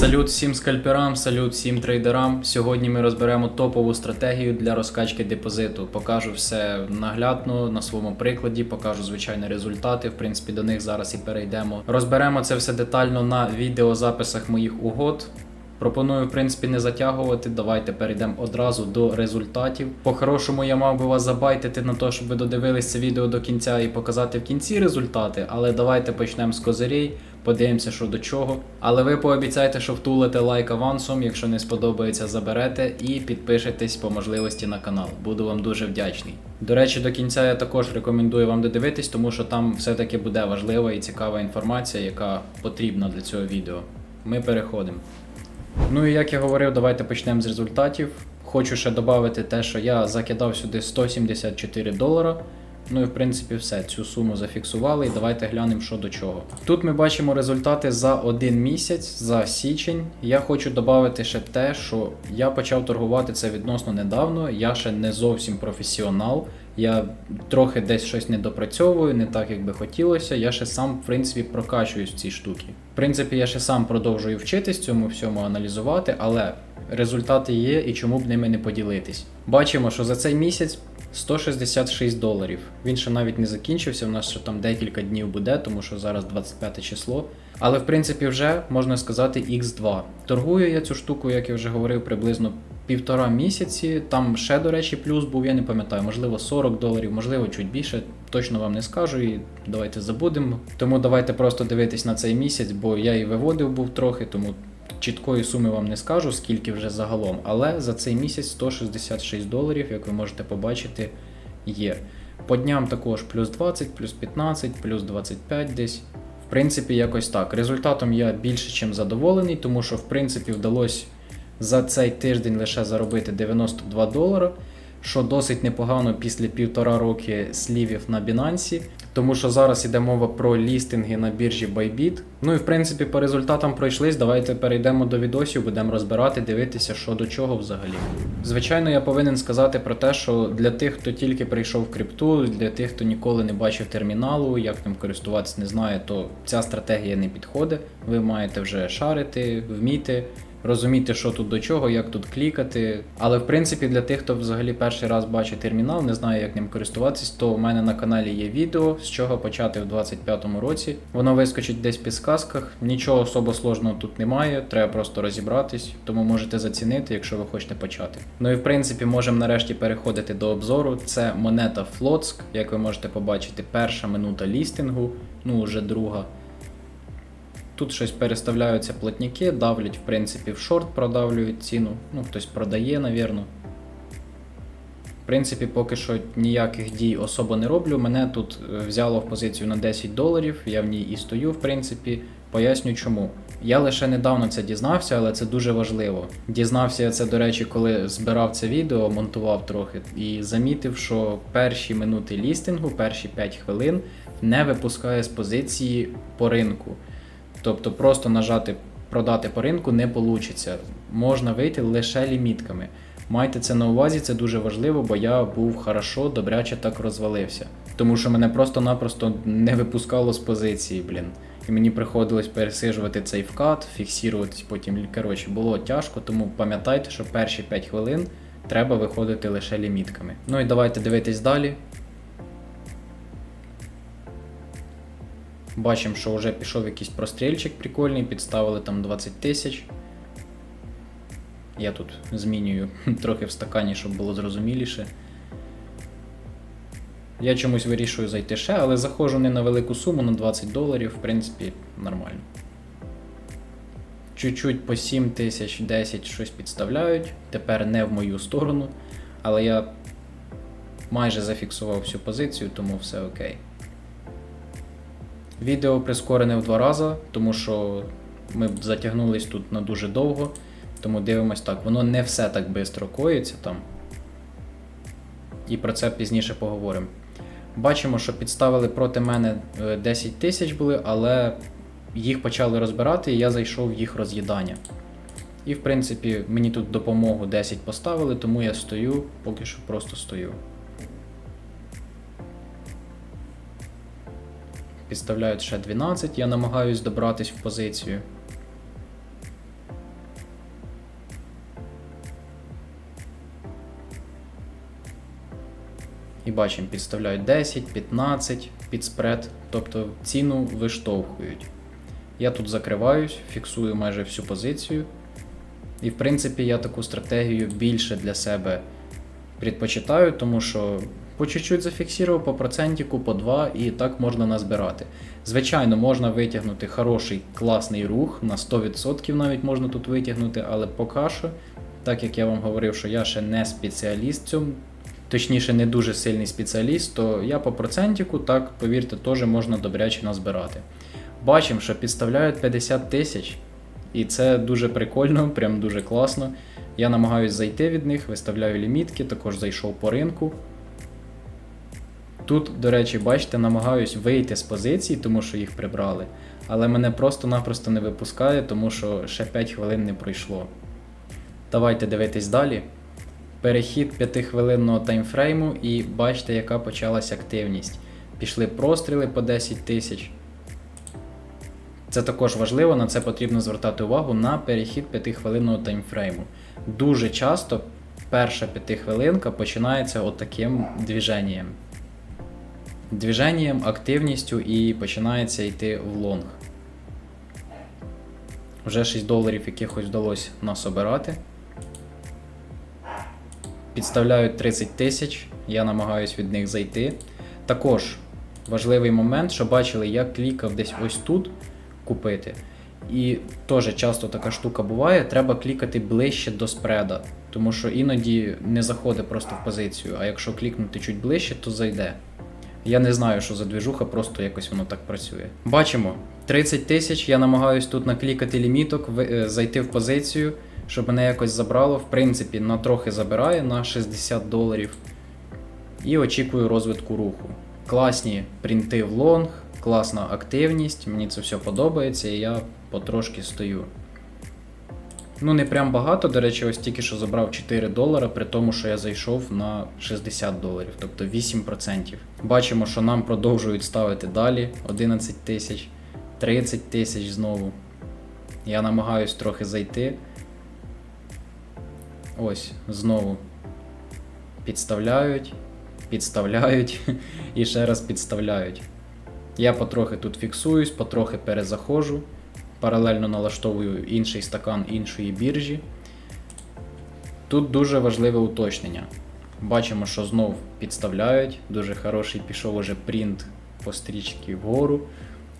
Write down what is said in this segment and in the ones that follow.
Салют всім скальперам, салют всім трейдерам. Сьогодні ми розберемо топову стратегію для розкачки депозиту. Покажу все наглядно на своєму прикладі, покажу звичайні результати. В принципі, до них зараз і перейдемо. Розберемо це все детально на відеозаписах моїх угод. Пропоную, в принципі, не затягувати. Давайте перейдемо одразу до результатів. По-хорошому, я мав би вас забайтити на те, щоб ви додивились це відео до кінця і показати в кінці результати. Але давайте почнемо з козирей, подивимося, що до чого. Але ви пообіцяйте, що втулите лайк авансом. Якщо не сподобається, заберете і підпишетесь по можливості на канал. Буду вам дуже вдячний. До речі, до кінця я також рекомендую вам додивитись, тому що там все-таки буде важлива і цікава інформація, яка потрібна для цього відео. Ми переходимо. Ну і як я говорив, давайте почнемо з результатів. Хочу ще додати те, що я закидав сюди 174 долара. Ну і в принципі все, цю суму зафіксували, і давайте глянемо, що до чого. Тут ми бачимо результати за один місяць, за січень. Я хочу додати ще те, що я почав торгувати це відносно недавно. Я ще не зовсім професіонал. Я трохи десь щось не допрацьовую, не так як би хотілося. Я ще сам, в принципі, прокачуюсь в цій штуки. В принципі, я ще сам продовжую вчитись цьому всьому аналізувати, але результати є і чому б ними не поділитись. Бачимо, що за цей місяць 166 доларів. Він ще навіть не закінчився. У нас ще там декілька днів буде, тому що зараз 25 число. Але в принципі вже можна сказати X2. Торгую я цю штуку, як я вже говорив, приблизно півтора місяці. Там ще, до речі, плюс був, я не пам'ятаю, можливо 40 доларів, можливо, чуть більше. Точно вам не скажу і давайте забудемо. Тому давайте просто дивитись на цей місяць, бо я і виводив був трохи, тому чіткої суми вам не скажу, скільки вже загалом. Але за цей місяць 166 доларів, як ви можете побачити, є. По дням також плюс 20, плюс 15, плюс 25 десь. В принципі, якось так. Результатом я більше чим задоволений, тому що в принципі вдалося за цей тиждень лише заробити 92 долара, що досить непогано після півтора роки слівів на Binance. Тому що зараз іде мова про лістинги на біржі Bybit. Ну і в принципі по результатам пройшлись. Давайте перейдемо до відосів, будемо розбирати, дивитися, що до чого взагалі. Звичайно, я повинен сказати про те, що для тих, хто тільки прийшов в крипту, для тих, хто ніколи не бачив терміналу, як ним користуватися не знає, то ця стратегія не підходить. Ви маєте вже шарити, вміти. Розуміти, що тут до чого, як тут клікати. Але в принципі для тих, хто взагалі перший раз бачить термінал, не знає, як ним користуватись, то у мене на каналі є відео, з чого почати в 25-му році. Воно вискочить десь в підсказках. Нічого особо сложного тут немає, треба просто розібратись, тому можете зацінити, якщо ви хочете почати. Ну і в принципі можемо нарешті переходити до обзору. Це монета Флоцк, як ви можете побачити, перша минута лістингу, ну вже друга. Тут щось переставляються платники, давлять, в принципі, в шорт продавлюють ціну. Ну, хтось продає, навірно. В принципі, поки що ніяких дій особо не роблю. Мене тут е, взяло в позицію на 10 доларів, я в ній і стою, в принципі. Поясню чому. Я лише недавно це дізнався, але це дуже важливо. Дізнався я це, до речі, коли збирав це відео, монтував трохи, і замітив, що перші минути лістингу, перші 5 хвилин не випускає з позиції по ринку. Тобто просто нажати продати по ринку не вийде. Можна вийти лише лімітками. Майте це на увазі, це дуже важливо, бо я був хорошо, добряче так розвалився. Тому що мене просто-напросто не випускало з позиції, блін. І мені приходилось пересижувати цей вкат, фіксуватись потім. Коротше, було тяжко, тому пам'ятайте, що перші 5 хвилин треба виходити лише лімітками. Ну і давайте дивитись далі. Бачимо, що вже пішов якийсь прострільчик прикольний, підставили там 20 тисяч. Я тут змінюю трохи в стакані, щоб було зрозуміліше. Я чомусь вирішую зайти ще, але заходжу не на велику суму, на 20 доларів, в принципі, нормально. Чуть-чуть по 7 тисяч 10 щось підставляють. Тепер не в мою сторону. Але я майже зафіксував всю позицію, тому все окей. Відео прискорене в два рази, тому що ми затягнулись тут на дуже довго. Тому дивимось так, воно не все так швидко коїться там. І про це пізніше поговоримо. Бачимо, що підставили проти мене е, 10 тисяч були, але їх почали розбирати, і я зайшов в їх роз'їдання. І, в принципі, мені тут допомогу 10 поставили, тому я стою, поки що просто стою. підставляють ще 12, я намагаюсь добратись в позицію. І бачимо, підставляють 10, 15 під спред, тобто ціну виштовхують. Я тут закриваюсь, фіксую майже всю позицію. І в принципі я таку стратегію більше для себе предпочитаю, тому що по чуть-чуть зафіксував, по процентику, по 2 і так можна назбирати. Звичайно, можна витягнути хороший класний рух, на 100% навіть можна тут витягнути, але поки що, так як я вам говорив, що я ще не спеціаліст цьому, точніше, не дуже сильний спеціаліст, то я по процентику, так, повірте, теж можна добряче назбирати. Бачимо, що підставляють 50 тисяч, і це дуже прикольно, прям дуже класно. Я намагаюсь зайти від них, виставляю лімітки, також зайшов по ринку. Тут, до речі, бачите, намагаюсь вийти з позиції, тому що їх прибрали. Але мене просто-напросто не випускає, тому що ще 5 хвилин не пройшло. Давайте дивитись далі. Перехід 5-хвилинного таймфрейму, і бачите, яка почалась активність. Пішли простріли по 10 тисяч. Це також важливо, на це потрібно звертати увагу на перехід 5-хвилинного таймфрейму. Дуже часто перша 5-хвилинка починається отаким движенням. Движенням, активністю і починається йти в лонг. Вже 6 доларів якихось вдалося нас обирати. Підставляють 30 тисяч, я намагаюсь від них зайти. Також важливий момент, що бачили, я клікав десь ось тут купити. І теж часто така штука буває, треба клікати ближче до спреда, тому що іноді не заходить просто в позицію, а якщо клікнути чуть ближче, то зайде. Я не знаю, що за двіжуха, просто якось воно так працює. Бачимо, 30 тисяч, я намагаюсь тут наклікати ліміток, е, зайти в позицію, щоб мене якось забрало. В принципі, на трохи забирає на 60 доларів. І очікую розвитку руху. Класні принти в лонг, класна активність, мені це все подобається, і я потрошки стою. Ну, не прям багато, до речі, ось тільки що забрав 4 долара, при тому, що я зайшов на 60 доларів, тобто 8%. Бачимо, що нам продовжують ставити далі 11 тисяч, 30 тисяч знову. Я намагаюсь трохи зайти. Ось, знову. Підставляють, підставляють і ще раз підставляють. Я потрохи тут фіксуюсь, потрохи перезаходжу. Паралельно налаштовую інший стакан іншої біржі. Тут дуже важливе уточнення. Бачимо, що знов підставляють. Дуже хороший пішов уже принт по стрічці вгору.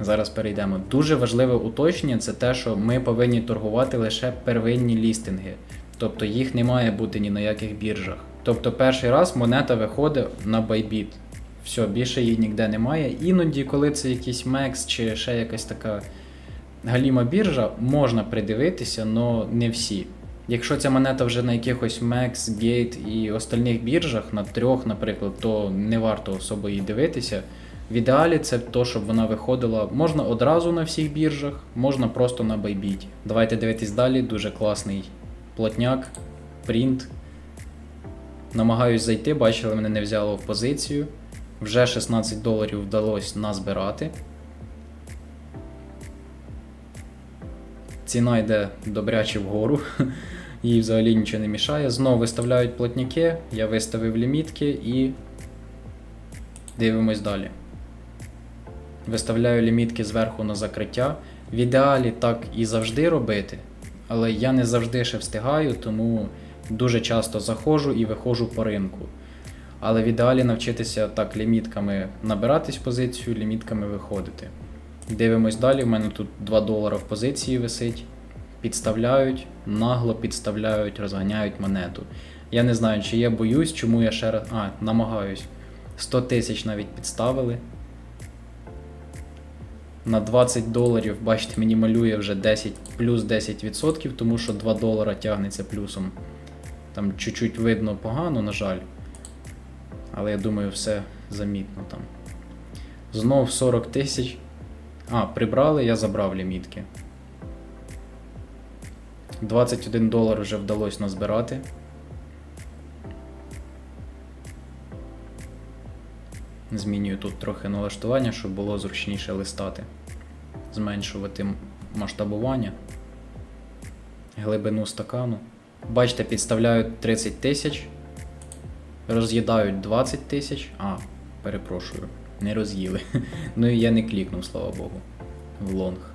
Зараз перейдемо. Дуже важливе уточнення це те, що ми повинні торгувати лише первинні лістинги. Тобто їх не має бути ні на яких біржах. Тобто перший раз монета виходить на Bybit. Все, більше її ніде немає. Іноді, коли це якийсь MEX чи ще якась така галіма біржа, можна придивитися, але не всі. Якщо ця монета вже на якихось MEX, Gate і остальних біржах, на трьох, наприклад, то не варто особо її дивитися. В ідеалі це то, щоб вона виходила можна одразу на всіх біржах, можна просто на Bybit. Давайте дивитись далі, дуже класний плотняк, принт. Намагаюсь зайти, бачили, мене не взяло в позицію. Вже 16 доларів вдалося назбирати. Ціна йде добряче вгору, їй взагалі нічого не мішає. Знову виставляють плотняки, я виставив лімітки і дивимось далі. Виставляю лімітки зверху на закриття. В ідеалі так і завжди робити, але я не завжди ще встигаю, тому дуже часто заходжу і виходжу по ринку. Але в ідеалі навчитися так лімітками набиратись позицію, лімітками виходити. Дивимось далі. У мене тут 2 долара в позиції висить. Підставляють, нагло підставляють, розганяють монету. Я не знаю, чи я боюсь, чому я ще раз. А, намагаюсь. 100 тисяч навіть підставили. На 20 доларів, бачите, мені малює вже 10 плюс 10%, тому що 2 долара тягнеться плюсом. Там чуть-чуть видно погано, на жаль. Але я думаю, все замітно там. Знов 40 тисяч. А, прибрали, я забрав лімітки. 21 долар вже вдалося назбирати. Змінюю тут трохи налаштування, щоб було зручніше листати. Зменшувати масштабування, глибину стакану. Бачите, підставляють 30 тисяч. роз'їдають 20 тисяч. А, перепрошую, не роз'їли. Ну і я не клікнув, слава Богу. В лонг.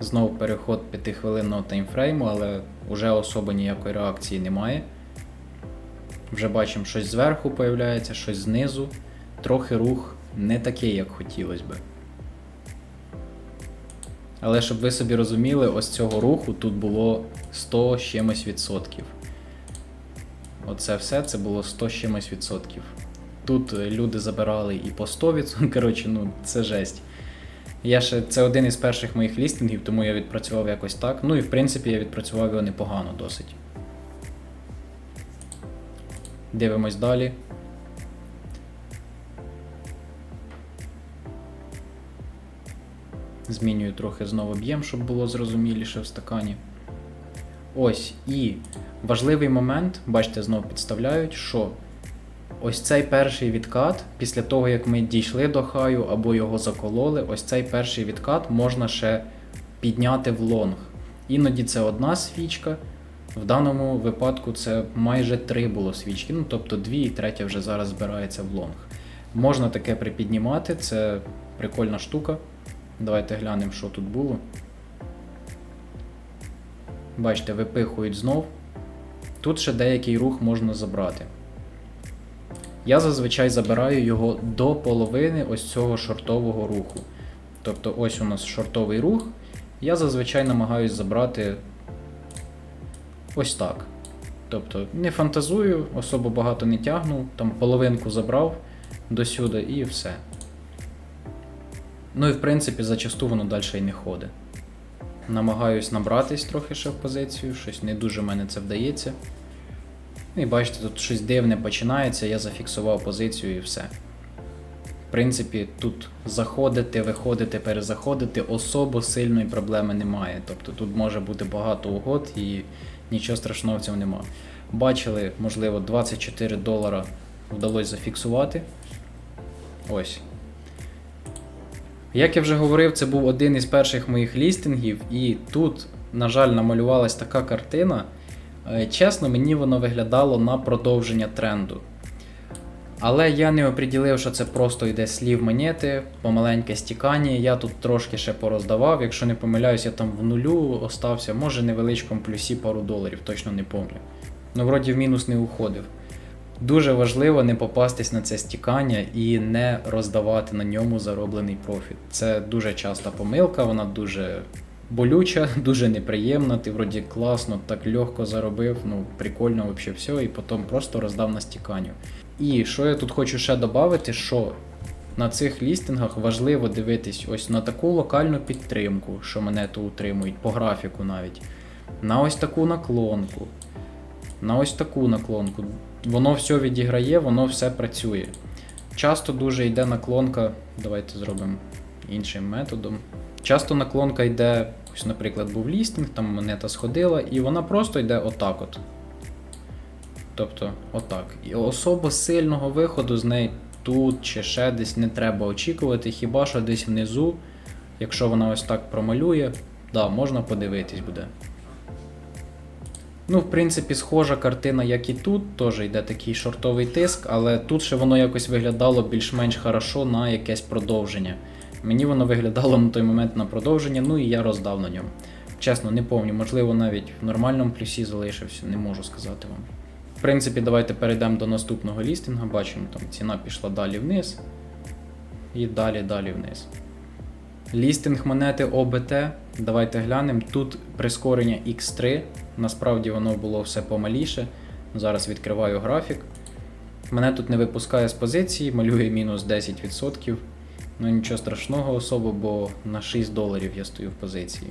Знову переход 5-хвилинного таймфрейму, але вже особо ніякої реакції немає. Вже бачимо, щось зверху появляється, щось знизу. Трохи рух не такий, як хотілося би. Але щоб ви собі розуміли, ось цього руху тут було 100 з чимось відсотків. Оце все це було 100 з чимось відсотків. Тут е, люди забирали і по 100 відсотків. Коротше, ну це жесть. Я ще це один із перших моїх лістингів, тому я відпрацював якось так. Ну і в принципі я відпрацював його непогано досить. Дивимось далі. Змінюю трохи знову об'єм, щоб було зрозуміліше в стакані. Ось, і важливий момент, бачите, знову підставляють, що ось цей перший відкат, після того, як ми дійшли до хаю або його закололи, ось цей перший відкат можна ще підняти в лонг. Іноді це одна свічка. В даному випадку це майже три було свічки, ну тобто дві і третя вже зараз збирається в лонг. Можна таке припіднімати, це прикольна штука. Давайте глянемо, що тут було. Бачите, випихують знов. Тут ще деякий рух можна забрати. Я зазвичай забираю його до половини ось цього шортового руху. Тобто ось у нас шортовий рух. Я зазвичай намагаюсь забрати ось так. Тобто не фантазую, особо багато не тягну, там половинку забрав досюди і все. Ну і в принципі зачасту воно далі і не ходить. Намагаюсь набратись трохи ще в позицію, щось не дуже мене це вдається. Ну і бачите, тут щось дивне починається, я зафіксував позицію і все. В принципі, тут заходити, виходити, перезаходити особо сильної проблеми немає. Тобто тут може бути багато угод і нічого страшного в цьому немає. Бачили, можливо, 24 долара вдалося зафіксувати. Ось. Як я вже говорив, це був один із перших моїх лістингів, і тут, на жаль, намалювалась така картина. Е, Чесно, мені воно виглядало на продовження тренду. Але я не оприділив, що це просто йде слів монети, помаленьке стікання. Я тут трошки ще пороздавав. Якщо не помиляюсь, я там в нулю остався, може невеличкому плюсі пару доларів, точно не пам'ятаю. Ну, вроді в мінус не уходив. Дуже важливо не попастись на це стікання і не роздавати на ньому зароблений профіт. Це дуже часта помилка, вона дуже болюча, дуже неприємна. Ти вроді класно, так легко заробив, ну прикольно взагалі все, і потім просто роздав на стіканню. І що я тут хочу ще додати, що на цих лістингах важливо дивитись ось на таку локальну підтримку, що мене тут утримують, по графіку навіть, на ось таку наклонку, на ось таку наклонку. Воно все відіграє, воно все працює. Часто дуже йде наклонка, давайте зробимо іншим методом. Часто наклонка йде, ось, наприклад, був лістинг, там монета сходила, і вона просто йде отак от. Тобто, отак. І особо сильного виходу з неї тут чи ще десь не треба очікувати, хіба що десь внизу, якщо вона ось так промалює, да, можна подивитись буде. Ну, в принципі, схожа картина, як і тут, теж йде такий шортовий тиск, але тут ще воно якось виглядало більш-менш хорошо на якесь продовження. Мені воно виглядало на той момент на продовження, ну і я роздав на ньому. Чесно, не пам'ятаю, можливо, навіть в нормальному плюсі залишився, не можу сказати вам. В принципі, давайте перейдемо до наступного лістинга. Бачимо, там ціна пішла далі вниз. І далі, далі вниз. Лістинг монети ОБТ. Давайте глянемо. Тут прискорення X3. Насправді воно було все помаліше. Зараз відкриваю графік. Мене тут не випускає з позиції, малює мінус 10%. Ну нічого страшного особо, бо на 6 доларів я стою в позиції.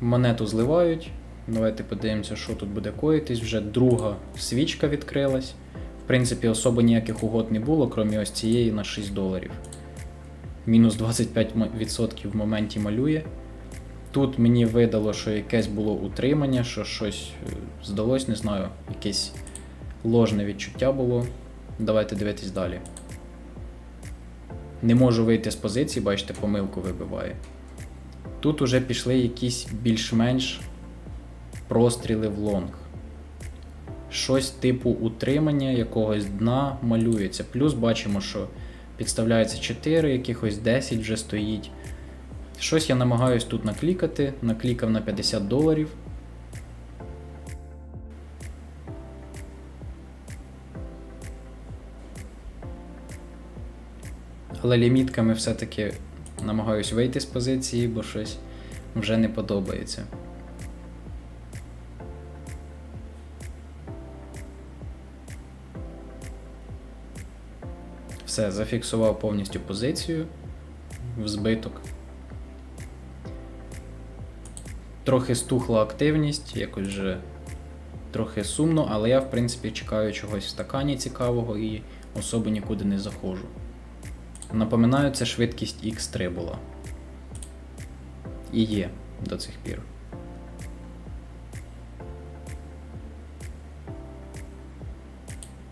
Монету зливають. Давайте подивимося, що тут буде коїтись. Вже друга свічка відкрилась. В принципі, особо ніяких угод не було, крім ось цієї на 6 доларів. Мінус 25% в моменті малює. Тут мені видало, що якесь було утримання, що щось е, здалось, не знаю, якесь ложне відчуття було. Давайте дивитись далі. Не можу вийти з позиції, бачите, помилку вибиває. Тут уже пішли якісь більш-менш простріли в лонг. Щось типу утримання якогось дна малюється. Плюс бачимо, що підставляється 4, якихось 10 вже стоїть. Щось я намагаюсь тут наклікати, наклікав на 50 доларів. Але лімітками все-таки намагаюсь вийти з позиції, бо щось вже не подобається. Все, зафіксував повністю позицію в збиток. Трохи стухла активність, якось вже трохи сумно, але я, в принципі, чекаю чогось в стакані цікавого і особо нікуди не заходжу. Напоминаю, це швидкість X3 була. І є до цих пір.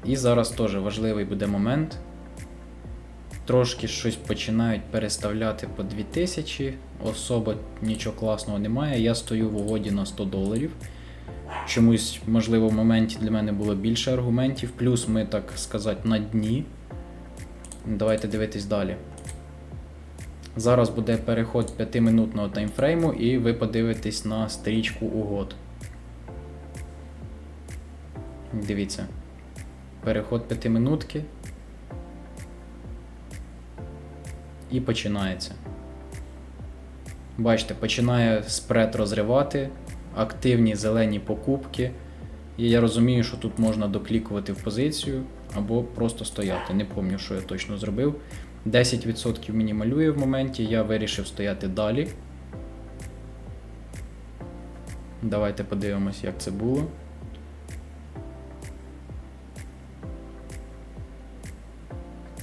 І зараз теж важливий буде момент. Трошки щось починають переставляти по 2000, особо нічого класного немає. Я стою в угоді на 100 доларів. Чомусь, можливо, в моменті для мене було більше аргументів, плюс ми, так сказати, на дні. Давайте дивитись далі. Зараз буде переход 5-минутного таймфрейму, і ви подивитесь на стрічку угод. Дивіться. Переход 5 минутки. І починається. Бачите, починає спред розривати, активні зелені покупки. І я розумію, що тут можна доклікувати в позицію або просто стояти. Не пам'ятаю, що я точно зробив. 10% мені малює в моменті, я вирішив стояти далі. Давайте подивимось, як це було.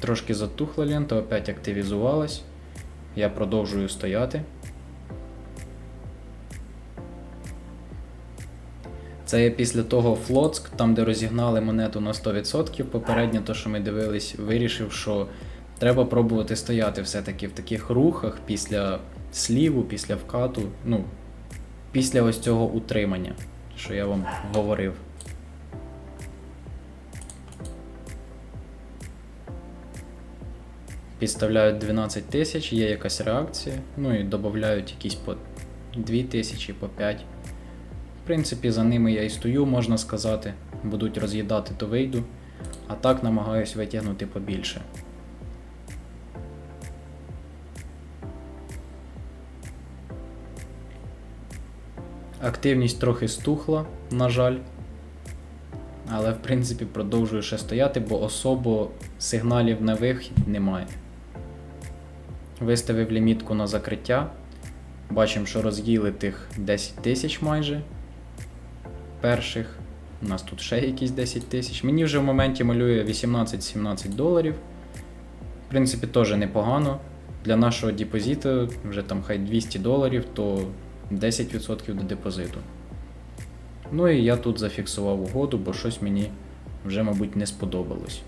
Трошки затухла лента, опять активізувалась. Я продовжую стояти. Це є після того Флоцк, там де розігнали монету на 100%. Попередньо, то, що ми дивились, вирішив, що треба пробувати стояти все-таки в таких рухах після сліву, після вкату, ну, після ось цього утримання, що я вам говорив. Підставляють 12 тисяч, є якась реакція, ну і додають якісь по 2 тисячі, по 5. В принципі, за ними я і стою, можна сказати. Будуть роз'їдати, то вийду. А так намагаюсь витягнути побільше. Активність трохи стухла, на жаль. Але в принципі продовжую ще стояти, бо особо сигналів на вихід немає. Виставив лімітку на закриття. Бачимо, що роз'їли тих 10 тисяч майже. Перших. У нас тут ще якісь 10 тисяч. Мені вже в моменті малює 18-17 доларів. В принципі, теж непогано. Для нашого депозиту вже там хай 200 доларів, то 10% до депозиту. Ну і я тут зафіксував угоду, бо щось мені вже, мабуть, не сподобалось.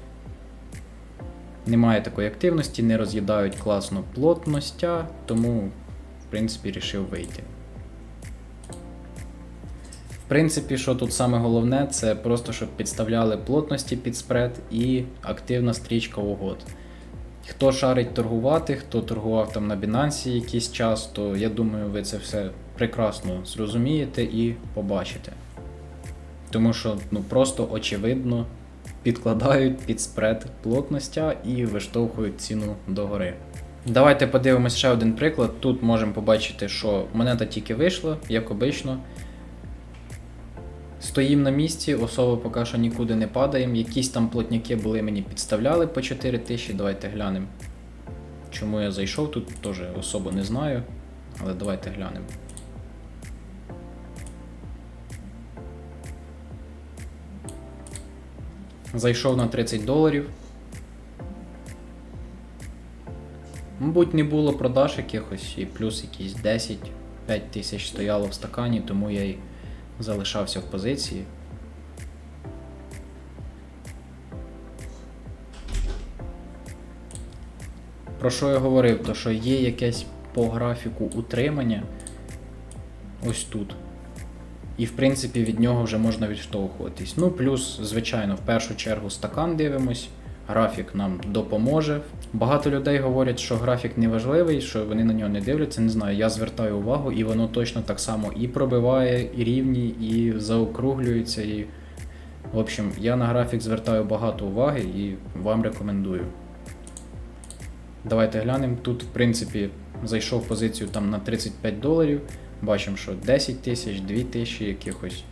Немає такої активності, не роз'їдають класно плотностя, тому, в принципі, рішив вийти. В принципі, що тут саме головне, це просто щоб підставляли плотності під спред і активна стрічка угод. Хто шарить торгувати, хто торгував там на Binance якийсь час, то я думаю, ви це все прекрасно зрозумієте і побачите. Тому що ну, просто очевидно підкладають під спред плотностя і виштовхують ціну догори. Давайте подивимось ще один приклад. Тут можемо побачити, що монета тільки вийшла, як обично. Стоїмо на місці, особо поки що нікуди не падаємо. Якісь там плотняки були мені підставляли по 4 тисячі. Давайте глянемо. Чому я зайшов тут, теж особо не знаю. Але давайте глянемо. Зайшов на 30 доларів. Мабуть, не було продаж якихось, і плюс якісь 10-5 тисяч стояло в стакані, тому я й залишався в позиції. Про що я говорив? То що є якесь по графіку утримання ось тут. І в принципі від нього вже можна відштовхуватись. Ну, плюс, звичайно, в першу чергу стакан дивимось. Графік нам допоможе. Багато людей говорять, що графік не важливий, що вони на нього не дивляться. Не знаю, я звертаю увагу, і воно точно так само і пробиває, і рівні, і заокруглюється. І... В общем, я на графік звертаю багато уваги і вам рекомендую. Давайте глянемо. Тут, в принципі, зайшов позицію там на 35 доларів. Бачимо, що 10 тисяч, 2 тисячі якихось.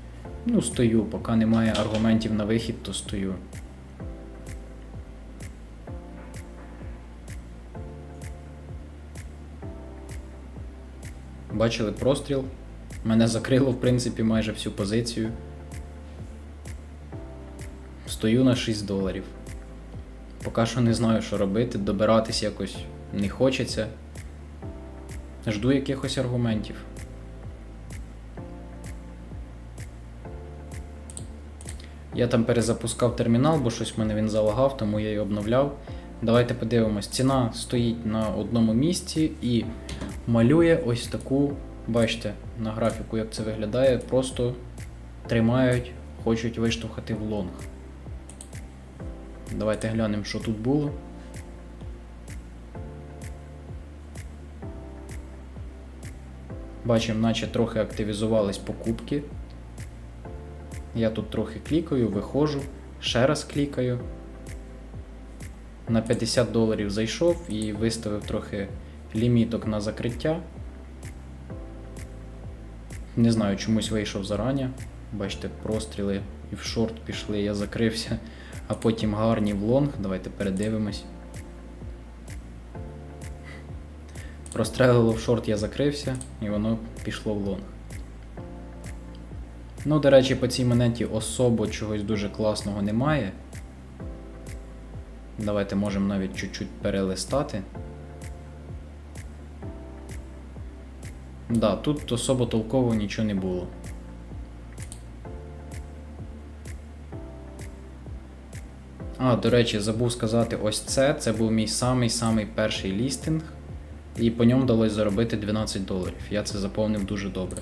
Ну, стою, поки немає аргументів на вихід, то стою. Бачили простріл. Мене закрило, в принципі, майже всю позицію. Стою на 6 доларів. Поки що не знаю, що робити, добиратись якось не хочеться. Жду якихось аргументів. Я там перезапускав термінал, бо щось в мене він залагав, тому я її обновляв. Давайте подивимось. Ціна стоїть на одному місці і малює ось таку, бачите, на графіку, як це виглядає, просто тримають, хочуть виштовхати в лонг. Давайте глянемо, що тут було. Бачимо, наче трохи активізувались покупки. Я тут трохи клікаю, виходжу, ще раз клікаю. На 50 доларів зайшов і виставив трохи ліміток на закриття. Не знаю, чомусь вийшов зарані. Бачите, простріли і в шорт пішли, я закрився, а потім гарні в лонг. Давайте передивимось. Прострелило в шорт, я закрився, і воно пішло в лонг. Ну, до речі, по цій монеті особо чогось дуже класного немає. Давайте можемо навіть чуть-чуть перелистати. Да, тут особо толково нічого не було. А, до речі, забув сказати, ось це. Це був мій самий-самий перший лістинг, і по ньому вдалося заробити 12 доларів. Я це заповнив дуже добре.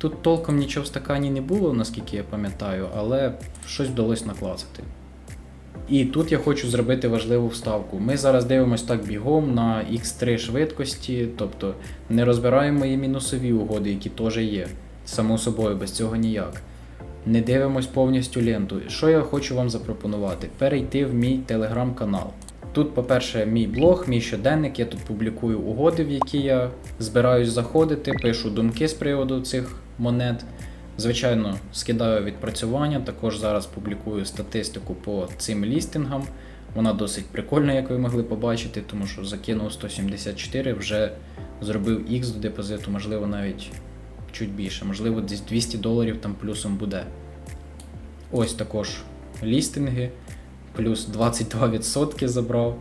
Тут толком нічого в стакані не було, наскільки я пам'ятаю, але щось вдалося наклацати. І тут я хочу зробити важливу вставку. Ми зараз дивимося так бігом на X3 швидкості, тобто не розбираємо і мінусові угоди, які теж є. Само собою, без цього ніяк. Не дивимось повністю ленту. Що я хочу вам запропонувати? Перейти в мій телеграм-канал. Тут, по-перше, мій блог, мій щоденник, я тут публікую угоди, в які я збираюсь заходити, пишу думки з приводу цих монет. Звичайно, скидаю відпрацювання, також зараз публікую статистику по цим лістингам. Вона досить прикольна, як ви могли побачити, тому що закинув 174, вже зробив X до депозиту, можливо, навіть чуть більше, можливо, десь 200 доларів там плюсом буде. Ось також лістинги, плюс 22% забрав.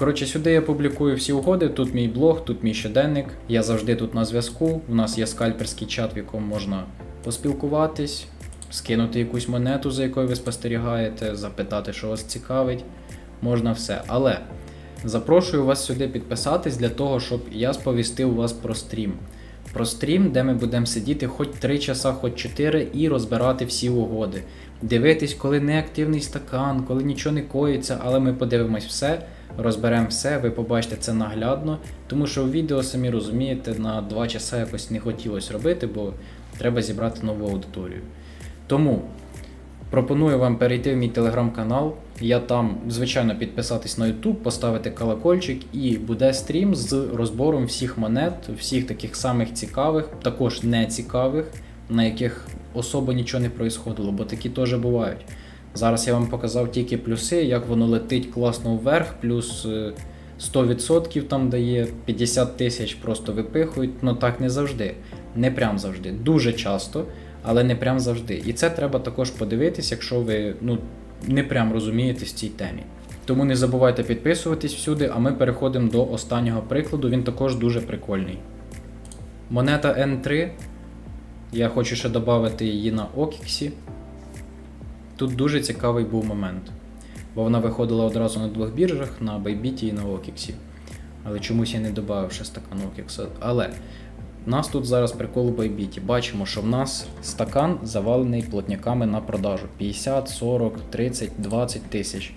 Коротше, сюди я публікую всі угоди. Тут мій блог, тут мій щоденник. Я завжди тут на зв'язку. У нас є скальперський чат, в якому можна поспілкуватись, скинути якусь монету, за якою ви спостерігаєте, запитати, що вас цікавить. Можна все. Але запрошую вас сюди підписатись для того, щоб я сповістив вас про стрім. Про стрім, де ми будемо сидіти хоч 3 часа, хоч 4 і розбирати всі угоди. Дивитись, коли не активний стакан, коли нічого не коїться, але ми подивимось все розберемо все, ви побачите це наглядно, тому що в відео, самі розумієте, на 2 часа якось не хотілося робити, бо треба зібрати нову аудиторію. Тому пропоную вам перейти в мій телеграм-канал. Я там, звичайно, підписатись на YouTube, поставити колокольчик, і буде стрім з розбором всіх монет, всіх таких самих цікавих, також не цікавих, на яких особо нічого не происходило, бо такі теж бувають. Зараз я вам показав тільки плюси, як воно летить класно вверх, плюс 100% там дає, 50 тисяч просто випихують, ну так не завжди. Не прям завжди. Дуже часто, але не прям завжди. І це треба також подивитись, якщо ви ну, не прям розумієте в цій темі. Тому не забувайте підписуватись всюди, а ми переходимо до останнього прикладу, він також дуже прикольний. Монета N3. Я хочу ще додати її на Окіксі. Тут дуже цікавий був момент. бо вона виходила одразу на двох біржах на Bybit і на OKX. Але чомусь я не додав стакан OKX. Але нас тут зараз прикол у Bybit. Бачимо, що в нас стакан завалений плотняками на продажу 50, 40, 30, 20 тисяч.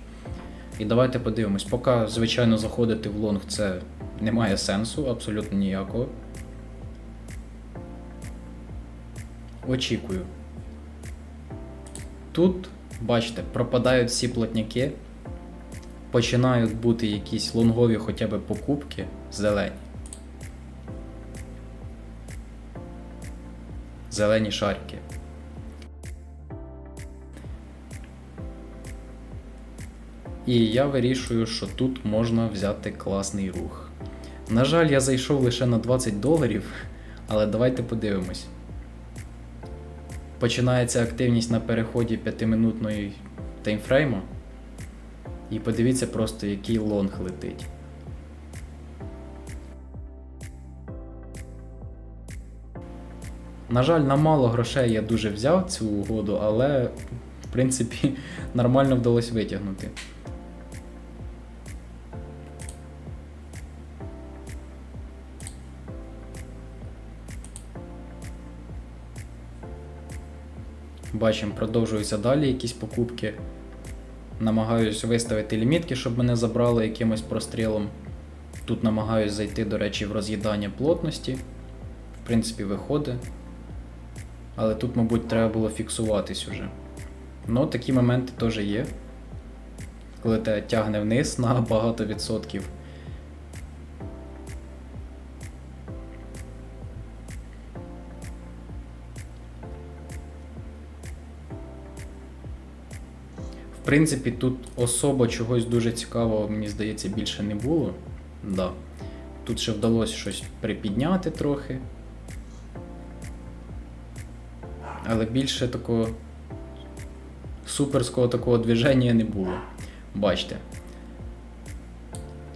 І давайте подивимось, поки, звичайно, заходити в лонг це не має сенсу, абсолютно ніякого. Очікую. Тут, бачите, пропадають всі плотняки, починають бути якісь лонгові хоча б покупки зелені. Зелені шарики. І я вирішую, що тут можна взяти класний рух. На жаль, я зайшов лише на 20 доларів, але давайте подивимось. Починається активність на переході 5-минутної таймфрейму. І подивіться просто, який лонг летить. На жаль, на мало грошей я дуже взяв цю угоду, але в принципі нормально вдалося витягнути. Бачимо, продовжуються далі якісь покупки. Намагаюсь виставити лімітки, щоб мене забрали якимось прострілом. Тут намагаюсь зайти, до речі, в роз'їдання плотності. В принципі, виходить. Але тут, мабуть, треба було фіксуватись уже. Ну, такі моменти теж є. Коли тебе тягне вниз на багато відсотків. В принципі, тут особо чогось дуже цікавого, мені здається, більше не було. Да. Тут ще вдалося щось припідняти трохи. Але більше такого суперського такого движення не було. Бачите.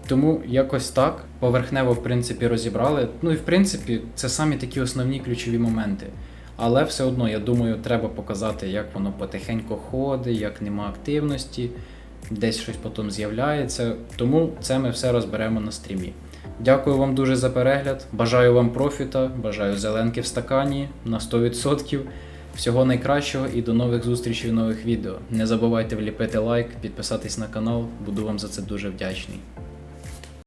Тому якось так. Поверхнево, в принципі, розібрали. Ну і в принципі, це самі такі основні ключові моменти. Але все одно, я думаю, треба показати, як воно потихеньку ходить, як нема активності, десь щось потім з'являється. Тому це ми все розберемо на стрімі. Дякую вам дуже за перегляд. Бажаю вам профіта, бажаю зеленки в стакані на 100%. Всього найкращого і до нових зустрічей в нових відео. Не забувайте вліпити лайк, підписатись на канал, буду вам за це дуже вдячний.